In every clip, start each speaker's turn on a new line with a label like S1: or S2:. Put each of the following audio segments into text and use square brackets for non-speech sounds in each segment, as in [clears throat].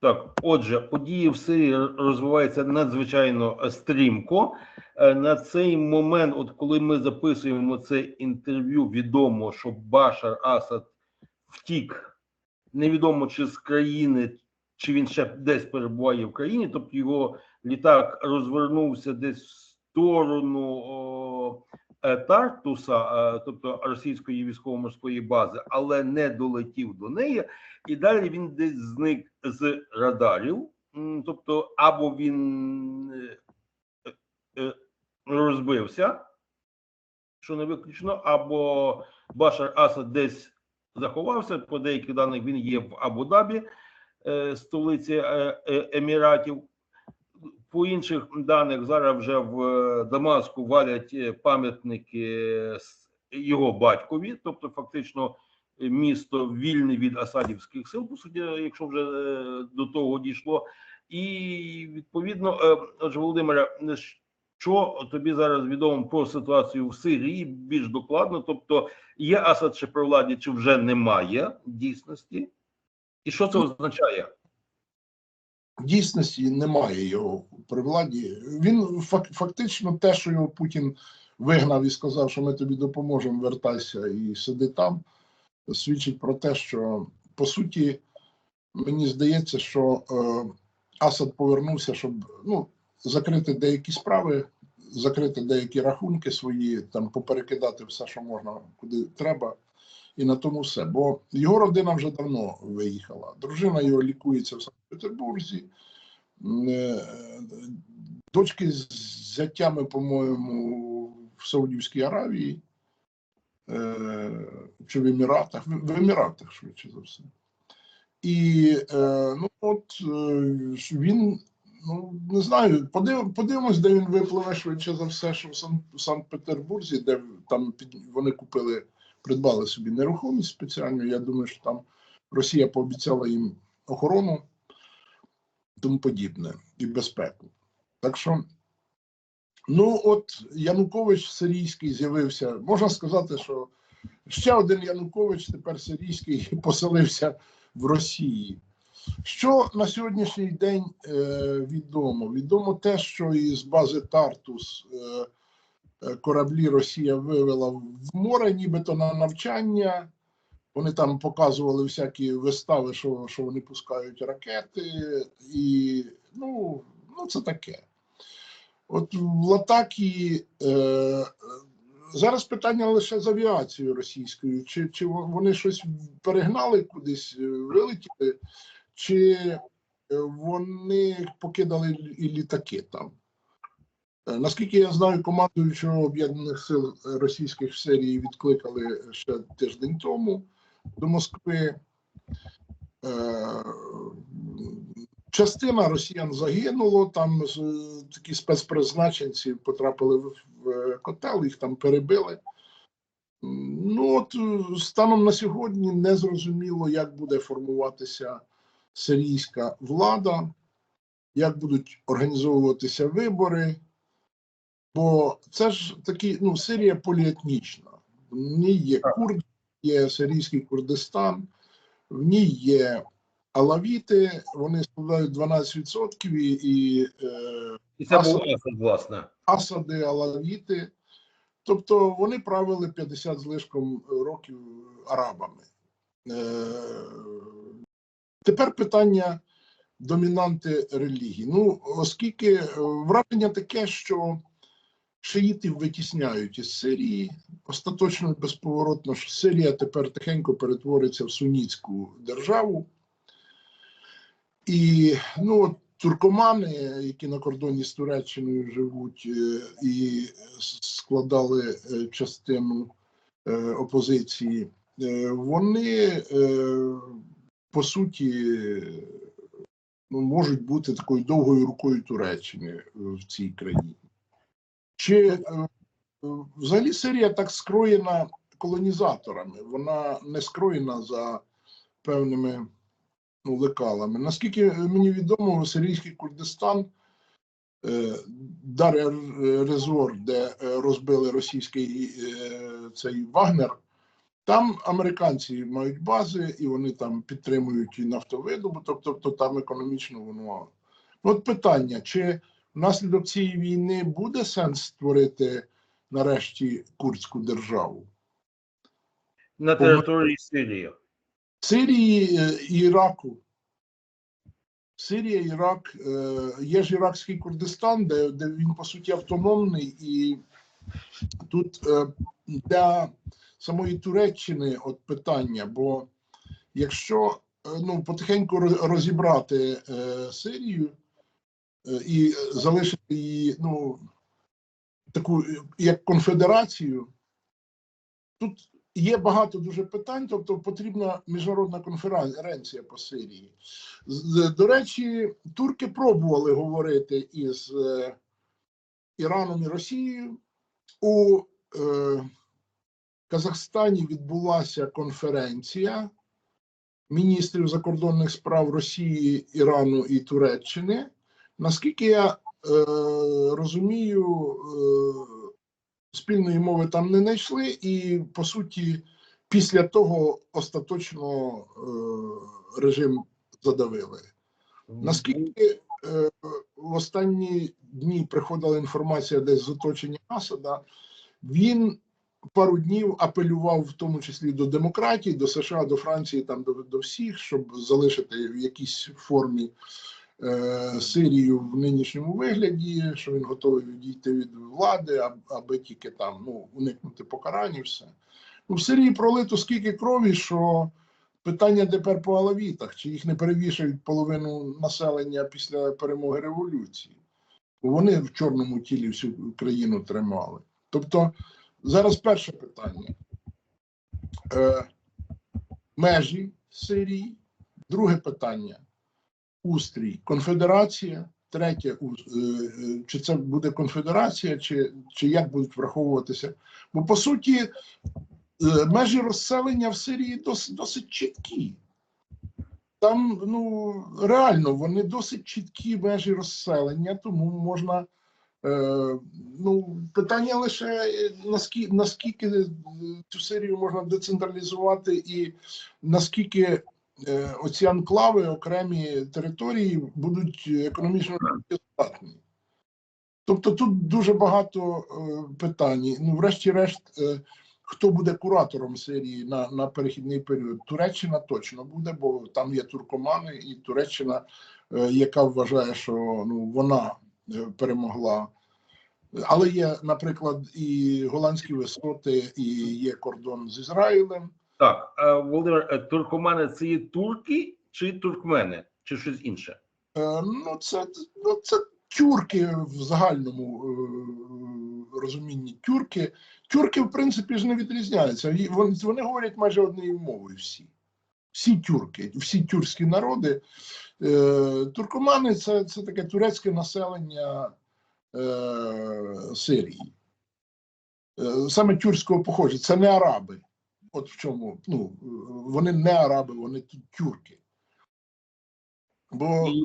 S1: Так, отже, події в Сирії розвиваються надзвичайно стрімко. Е, На цей момент, от коли ми записуємо це інтерв'ю, відомо, що Башар Асад втік, невідомо чи з країни, чи він ще десь перебуває в країні, тобто його літак розвернувся десь в сторону о, е, Тартуса, е, тобто російської військово-морської бази, але не долетів до неї. І далі він десь зник з радарів. Тобто, або він е, е, розбився, що не виключно, або Башар Асад десь заховався. По деяких даних він є в Абу-Дабі, е, столиці Еміратів. По інших даних зараз вже в Дамаску валять пам'ятники його батькові, тобто фактично місто вільне від асадівських сил, по суті, якщо вже е, до того дійшло. І відповідно, е, отже, Володимире, що тобі зараз відомо про ситуацію в Сирії більш докладно? Тобто, є Асад ще при владі, чи вже немає дійсності? І що це означає?
S2: В дійсності немає його при владі. Він фак- фактично те, що його Путін вигнав і сказав, що ми тобі допоможемо, вертайся і сиди там, свідчить про те, що по суті мені здається, що е, Асад повернувся, щоб ну, закрити деякі справи, закрити деякі рахунки свої, там поперекидати все, що можна, куди треба. І на тому все. Бо його родина вже давно виїхала. Дружина його лікується в Санкт-Петербурзі. Е, Дочки з зятями, по-моєму, в Саудівській Аравії чи в Еміратах, в Еміратах, швидше за все. І е, ну, от е, він, ну не знаю, подив, подивимось, де він випливе швидше за все, що в Сан- Санкт-Петербурзі, де там вони купили, придбали собі нерухомість спеціальну. Я думаю, що там Росія пообіцяла їм охорону, тому подібне, і безпеку. Так що, ну от Янукович сирійський з'явився. Можна сказати, що ще один Янукович, тепер сирійський, [laughs] поселився в Росії. Що на сьогоднішній день е, відомо? Відомо те, що із бази Тартус е, е, кораблі Росія вивела в море, нібито на навчання. Вони там показували всякі вистави, що, що вони пускають ракети, і ну, ну це таке. От в Латакі е, зараз питання лише з авіацією російською. Чи, чи вони щось перегнали кудись, е, вилетіли, чи е, вони покидали і літаки там? Е, Наскільки я знаю, командуючого Об'єднаних сил російських в Сирії відкликали ще тиждень тому до Москви. Частина росіян загинуло, там такі спецпризначенці потрапили в, в котел, їх там перебили. Ну от е, станом на сьогодні не зрозуміло, як буде формуватися сирійська влада, як будуть організовуватися вибори. Бо це ж такі, ну, Сирія поліетнічна. В ній є курди, є сирійський Курдистан, в ній є алавіти, вони складають 12% і, і е,
S1: І це був
S2: Асад.
S1: Власне.
S2: асади, алавіти. Тобто вони правили 50 з лишком років арабами. Е, тепер питання домінанти релігії. Ну, оскільки е, враження таке, що шиїтів витісняють із Сирії, остаточно безповоротно, що Сирія тепер тихенько перетвориться в сунітську державу. І ну, туркомани, які на кордоні з Туреччиною живуть е, і складали е, частину е, опозиції, вони по суті ну, можуть бути такою довгою рукою Туреччини в цій країні. Чи взагалі Сирія так скроєна колонізаторами? Вона не скроєна за певними лекалами. Наскільки мені відомо, сирійський Курдистан, е, Дар Резор, де е, розбили російський е, цей Вагнер, Там американці мають бази, і вони там підтримують і нафтовидобуток, тобто там економічно воно. От питання: чи внаслідок цієї війни буде сенс створити нарешті курдську державу?
S1: на території Сирії.
S2: Сирії е, і Іраку. Сирія, Ірак, е, є ж Іракський Курдистан, де, де він по суті автономний, і тут е, для самої Туреччини от питання, бо якщо ну, потихеньку розібрати Сирію і залишити її ну, таку як конфедерацію, тут є багато дуже питань, тобто потрібна міжнародна конференція по Сирії. До речі, турки пробували говорити із е, Іраном і Росією. У е, Казахстані відбулася конференція міністрів закордонних справ Росії, Ірану і Туреччини. Наскільки я е, розумію, е, спільної мови там не знайшли, і по суті, після того остаточно е, режим задавили. Наскільки е, в останні дні приходила інформація десь з оточення Асада, він пару днів апелював в тому числі до демократії, до США, до Франції, там до, до всіх, щоб залишити в якійсь формі Сирію в нинішньому вигляді, що він готовий відійти від влади, аби тільки там ну, уникнути покарання. Все ну, в Сирії пролито скільки крові, що питання тепер по алавітах, чи їх не перевішають половину населення після перемоги революції. Вони в чорному тілі всю країну тримали. Тобто, зараз перше питання. Е, межі Сирії, друге питання устрій, конфедерація, третє, е, е, чи це буде конфедерація, чи, чи як будуть враховуватися. Бо по суті, е, межі розселення в Сирії досить, досить чіткі. Там ну реально вони досить чіткі межі розселення, тому можна. Е, ну, питання лише наскільки, наскільки цю Сирію можна децентралізувати, і наскільки оці анклави, окремі території будуть економічно здатні. Тобто тут дуже багато е, питань. Ну, врешті-решт, е, хто буде куратором Сирії на, на перехідний період? Туреччина точно буде, бо там є туркомани, і Туреччина, е, яка вважає, що ну, вона е, перемогла. Але є, наприклад, і голландські висоти, і є кордон з Ізраїлем.
S1: Так, е, Володимир, е, туркомани це є турки чи туркмени, чи щось інше?
S2: Е, Ну, це, ну, це тюрки в загальному е, розумінні. Тюрки. Тюрки, в принципі, ж не відрізняються. Вони, вони говорять майже однією мовою всі. Всі тюрки, всі тюркські народи. Е, Туркомани це, це таке турецьке населення е, Сирії. Саме тюркського походження. Це не араби. От в чому. Ну, е, вони не араби, вони тюрки. Бо
S1: І-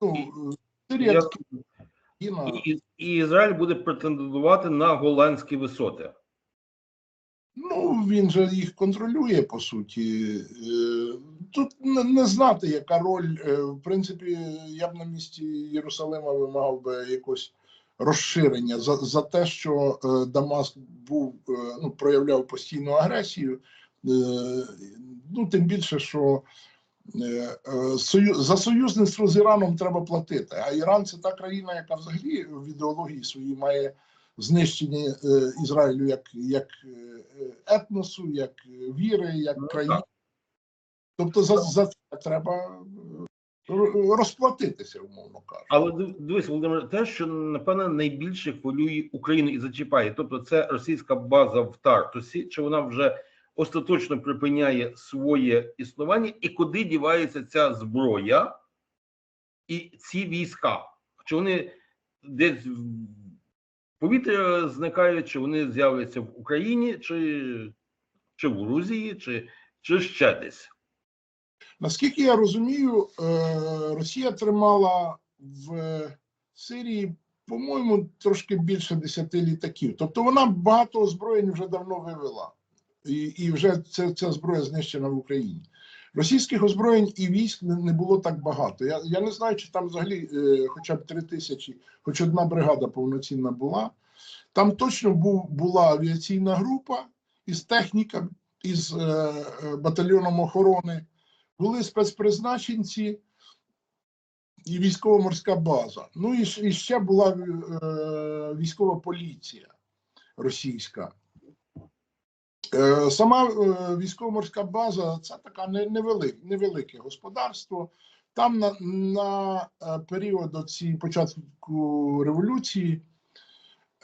S2: ну,
S1: і-
S2: Сирія
S1: Я- І, і Ізраїль буде претендувати на голландські висоти.
S2: Ну, він же їх контролює по суті. Е, Тут не, не знати, яка роль. Е, В принципі, я б на місці Єрусалима вимагав би якось розширення за, за те, що е, Дамаск був е, ну, проявляв постійну агресію. Е, Ну, тим більше, що за союзництво з Іраном треба платити. А Іран це та країна, яка взагалі в ідеології своїй має знищення е, Ізраїлю як, як етносу, як віри, як
S1: Ну,
S2: країни. Тобто за, за це треба розплатитися, умовно кажучи.
S1: Але дивись, Володимир, те, що напевно найбільше хвилює Україну і зачіпає, тобто це російська база в Тартусі, чи вона вже остаточно припиняє своє існування, і куди дівається ця зброя і ці війська? Чи вони десь в повітря зникають, чи вони з'являться в Україні, чи, чи в Грузії, чи, чи ще десь?
S2: Наскільки я розумію, е, Росія тримала в Сирії, по-моєму, трошки більше 10 літаків. Тобто вона багато озброєнь вже давно вивела. і, і вже це, ця зброя знищена в Україні. Російських озброєнь і військ не, не було так багато. Я, я не знаю, чи там взагалі е, хоча б три тисячі, хоч одна бригада повноцінна була. Там точно був, була авіаційна група із техніками, із е, е, батальйоном охорони, були спецпризначенці і військово-морська база. Ну і, і ще була е, військова поліція російська. Е, Сама е, військово-морська база це така невелике, невелике господарство. Там на, на е, період оці початку революції,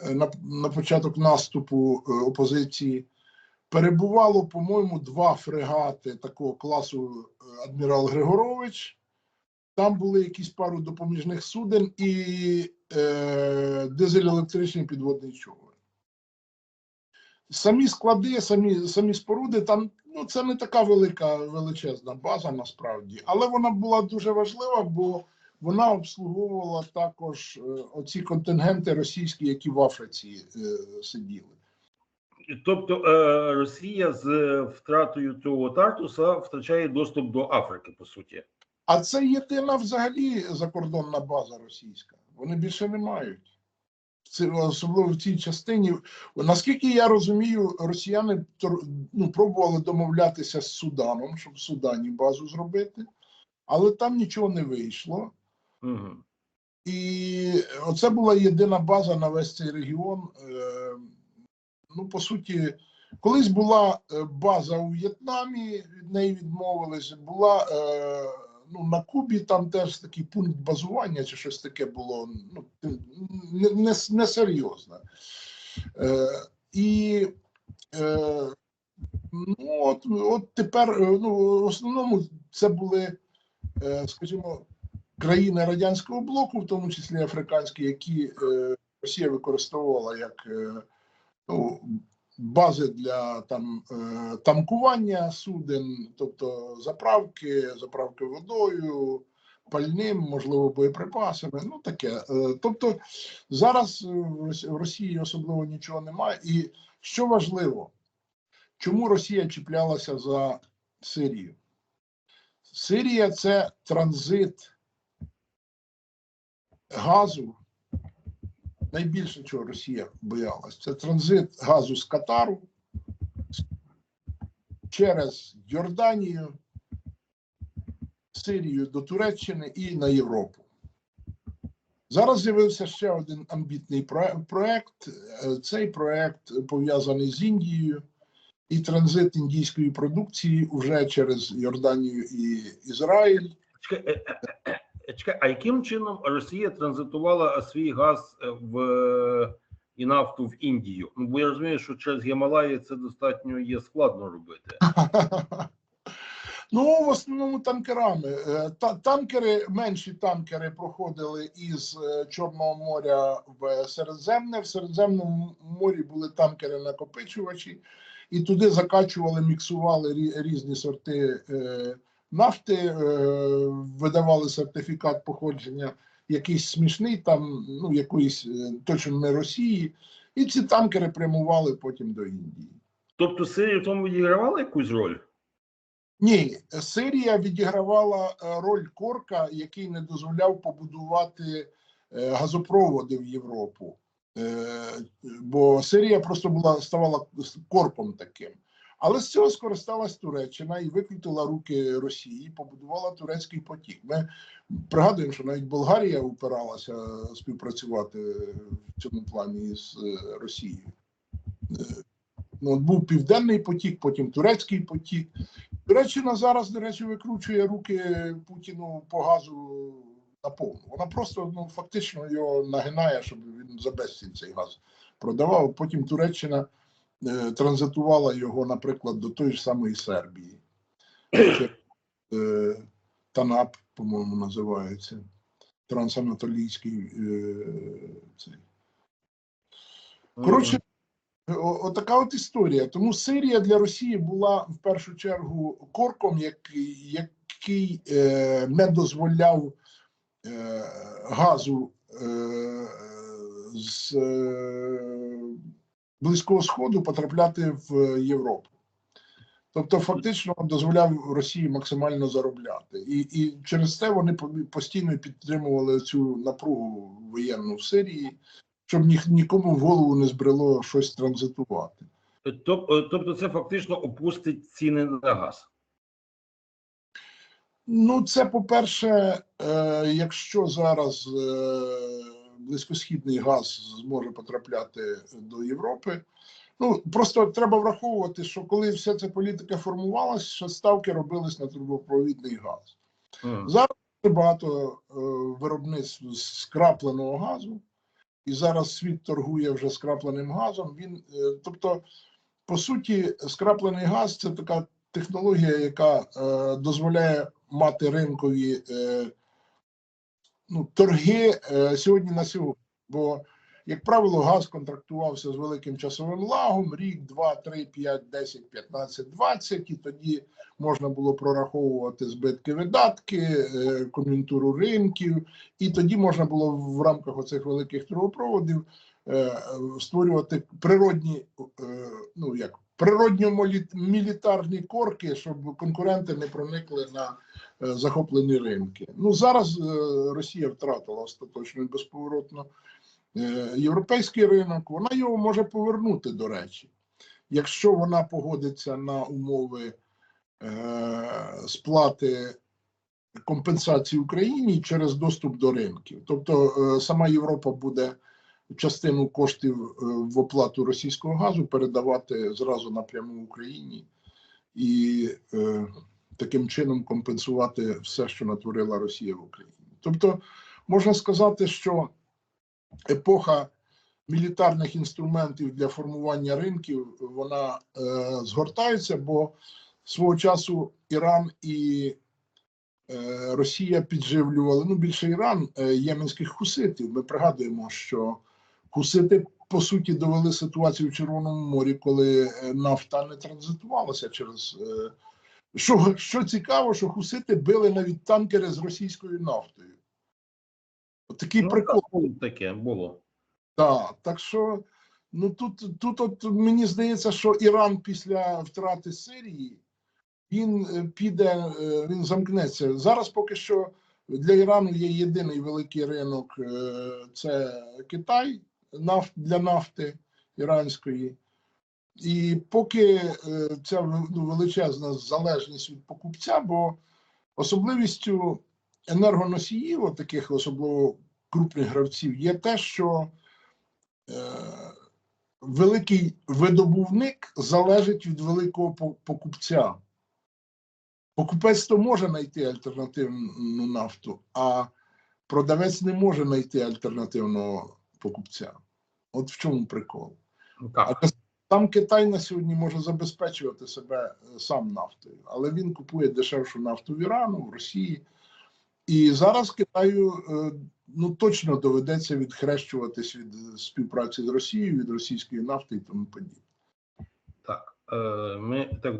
S2: е, на, на початок наступу е, опозиції, перебувало, по-моєму, два фрегати такого класу е, адмірал Григорович. Там були якісь пару допоміжних суден і е, дизель-електричний підводний човен. Самі склади, самі, самі споруди, там ну, це не така велика величезна база насправді, але вона була дуже важлива, бо вона обслуговувала також е, оці контингенти російські, які в Африці е, сиділи.
S1: Тобто е, Росія з е, втратою цього Тартуса втрачає доступ до Африки, по суті.
S2: А це єдина взагалі закордонна база російська. Вони більше не мають. Це особливо в цій частині. Наскільки я розумію, росіяни ну, пробували домовлятися з Суданом, щоб в Судані базу зробити, але там нічого не вийшло.
S1: Угу.
S2: І оце була єдина база на весь цей регіон. Е, Ну, по суті, колись була е, база у В'єтнамі, від неї відмовились. Була е, ну, на Кубі, там теж такий пункт базування чи щось таке було. Ну, не, не, не серйозне. Е, і ну, от, от тепер, ну, в основному це були, скажімо, країни радянського блоку, в тому числі африканські, які Росія використовувала як ну, бази для там е, тамкування суден, тобто заправки, заправки водою, пальним, можливо, боєприпасами. Ну таке. Е, тобто зараз в Росії особливо нічого немає. І що важливо, чому Росія чіплялася за Сирію? Сирія це транзит газу. Найбільше чого Росія боялась, це транзит газу з Катару через Йорданію, Сирію до Туреччини і на Європу. Зараз з'явився ще один амбітний про- проект. Е, Цей проект пов'язаний з Індією і транзит індійської продукції вже через Йорданію і Ізраїль.
S1: Е, чекай, а яким чином Росія транзитувала свій газ е, в е, і нафту в Індію? Ну бо я розумію, що через Гімалаї це достатньо є складно робити. [laughs]
S2: Ну, в основному танкерами. Та, танкери, менші танкери проходили із Чорного моря в Середземне. В Середземному морі були танкери-накопичувачі, і туди закачували, міксували різні сорти нафти, е, видавали сертифікат походження, якийсь смішний, там, ну, якоїсь е, точно не Росії. І ці танкери прямували потім до Індії.
S1: Тобто Сирія в тому відігравала якусь роль?
S2: Ні, Сирія відігравала е, роль корка, який не дозволяв побудувати газопроводи в Європу. Бо Сирія просто була ставала корком таким. Але з цього скористалась Туреччина і викрутила руки Росії, побудувала турецький потік. Ми пригадуємо, що навіть Болгарія упиралася співпрацювати в цьому плані з е, Росією. Е, Ну, от був південний потік, потім турецький потік. Туреччина зараз, до речі, викручує руки Путіну по газу наповну. Вона просто ну, фактично його нагинає, щоб він за безцінь цей газ продавав. Потім Туреччина е, транзитувала його, наприклад, до тої ж самої Сербії. [clears throat] Е, Танап, по-моєму, називається. Трансанатолійський. Е, цей. Коротше, отака от історія. Тому Сирія для Росії була в першу чергу корком, який, який е, не дозволяв е, газу е, з е, Близького Сходу потрапляти в Європу. Тобто, фактично дозволяв Росії максимально заробляти, і, і через це вони постійно підтримували цю напругу воєнну в Сирії, щоб ні, нікому в голову не збрело щось транзитувати.
S1: Е, Тобто, це фактично опустить ціни на газ.
S2: Ну, це по-перше, е, якщо зараз е, близькосхідний газ зможе потрапляти до Європи. Ну просто треба враховувати, що коли вся ця політика формувалася, ще ставки робились на трубопровідний газ.
S1: Мгм.
S2: Зараз багато е, виробництв скрапленого газу, і зараз світ торгує вже скрапленим газом. Він, е, тобто, по суті, скраплений газ це така технологія, яка е, дозволяє мати ринкові е, ну, торги е, сьогодні на сьогодні. Бо, як правило, газ контрактувався з великим часовим лагом: рік, два, три, п'ять, десять, п'ятнадцять, двадцять, і тоді можна було прораховувати збитки видатки, е, кон'юнктуру ринків, і тоді можна було в рамках оцих великих трубопроводів е, створювати природні, е, ну як природньо-мілітарні корки, щоб конкуренти не проникли на е, захоплені ринки. Ну зараз е, Росія втратила остаточно і безповоротно е, європейський ринок. Вона його може повернути, до речі, якщо вона погодиться на умови сплати компенсації Україні через доступ до ринків. Тобто сама Європа буде частину коштів е, в оплату російського газу передавати зразу напряму Україні і е, таким чином компенсувати все, що натворила Росія в Україні. Тобто, можна сказати, що епоха мілітарних інструментів для формування ринків вона е, згортається, бо свого часу Іран і Росія підживлювали ну більше Іран єменських хуситів. Ми пригадуємо, що хусити по суті довели ситуацію в Червоному морі, коли е, нафта не транзитувалася через. е, Що, що цікаво, що хусити били навіть танкери з російською нафтою. От Такий
S1: Ну,
S2: прикол.
S1: таке було.
S2: Так, так що ну тут, тут от мені здається, що Іран після втрати Сирії він е, піде, він замкнеться. Зараз поки що для Ірану є єдиний великий ринок це Китай нафт для нафти іранської. І поки е, ця ну, величезна залежність від покупця, бо особливістю енергоносіїв, таких особливо крупних гравців, є те, що е, великий видобувник залежить від великого покупця. Покупець то може знайти альтернативну нафту, а продавець не може знайти альтернативного покупця. От в чому прикол.
S1: Так.
S2: А сам Китай на сьогодні може забезпечувати себе е, сам нафтою, але він купує дешевшу нафту в Ірану, в Росії. І зараз Китаю е, ну точно доведеться відхрещуватись від е, співпраці з Росією, від російської нафти і тому подібне.
S1: Так. Ми так